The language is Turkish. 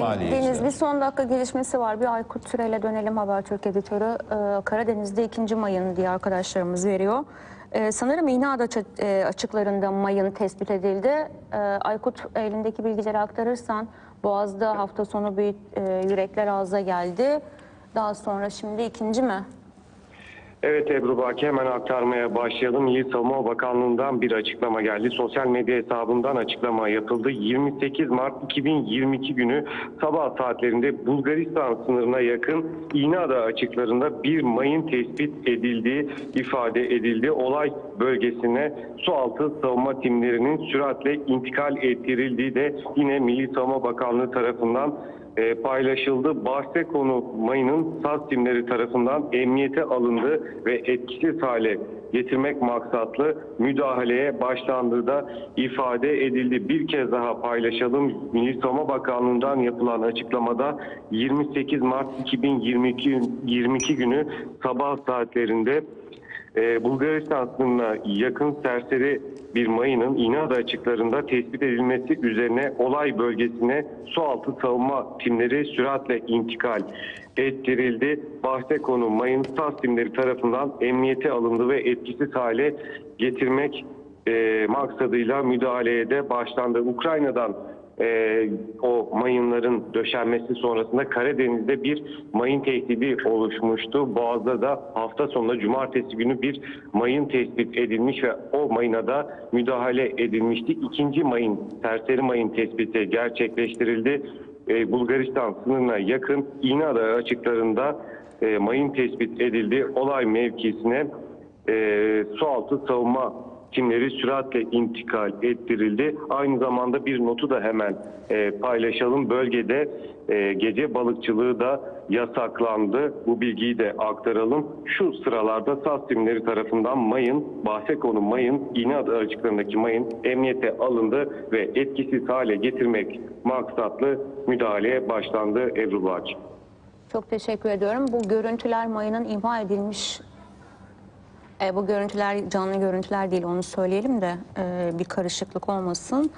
Maliyeciler. Deniz bir son dakika gelişmesi var. Bir Aykut Süreyle dönelim Habertürk editörü. Ee, Karadeniz'de ikinci mayın diye arkadaşlarımız veriyor. Ee, sanırım İğneada e, açıklarında mayın tespit edildi. Ee, Aykut elindeki bilgileri aktarırsan Boğaz'da hafta sonu bir e, yürekler ağza geldi. Daha sonra şimdi ikinci mi? Evet Ebru Baki hemen aktarmaya başlayalım. Milli Savunma Bakanlığı'ndan bir açıklama geldi. Sosyal medya hesabından açıklama yapıldı. 28 Mart 2022 günü sabah saatlerinde Bulgaristan sınırına yakın İğneada açıklarında bir mayın tespit edildiği ifade edildi. Olay bölgesine sualtı savunma timlerinin süratle intikal ettirildiği de yine Milli Savunma Bakanlığı tarafından e, paylaşıldı. Bahse konu mayının SAS timleri tarafından emniyete alındı ve etkisiz hale getirmek maksatlı müdahaleye başlandığı da ifade edildi. Bir kez daha paylaşalım. Milli Savunma Bakanlığı'ndan yapılan açıklamada 28 Mart 2022 22 günü sabah saatlerinde ee, Bulgaristan yakın serseri bir mayının İnada açıklarında tespit edilmesi üzerine olay bölgesine sualtı savunma timleri süratle intikal ettirildi. Bahse konu mayın SAS timleri tarafından emniyete alındı ve etkisiz hale getirmek e, maksadıyla müdahaleye de başlandı. Ukrayna'dan e, o mayınların döşenmesi sonrasında Karadeniz'de bir mayın tehdidi oluşmuştu. Boğaz'da da hafta sonunda cumartesi günü bir mayın tespit edilmiş ve o mayına da müdahale edilmişti. İkinci mayın, serseri mayın tespiti gerçekleştirildi. E, Bulgaristan sınırına yakın İğneada açıklarında e, mayın tespit edildi. Olay mevkisine e, sualtı savunma timleri süratle intikal ettirildi. Aynı zamanda bir notu da hemen e, paylaşalım. Bölgede e, gece balıkçılığı da yasaklandı. Bu bilgiyi de aktaralım. Şu sıralarda SAS timleri tarafından mayın, bahse konu mayın, İğneada açıklarındaki mayın emniyete alındı ve etkisiz hale getirmek maksatlı müdahaleye başlandı Ebru Bağcı. Çok teşekkür ediyorum. Bu görüntüler mayının imha edilmiş E, bu görüntüler canlı görüntüler değil onu söyleyelim de e, bir karışıklık olmasın.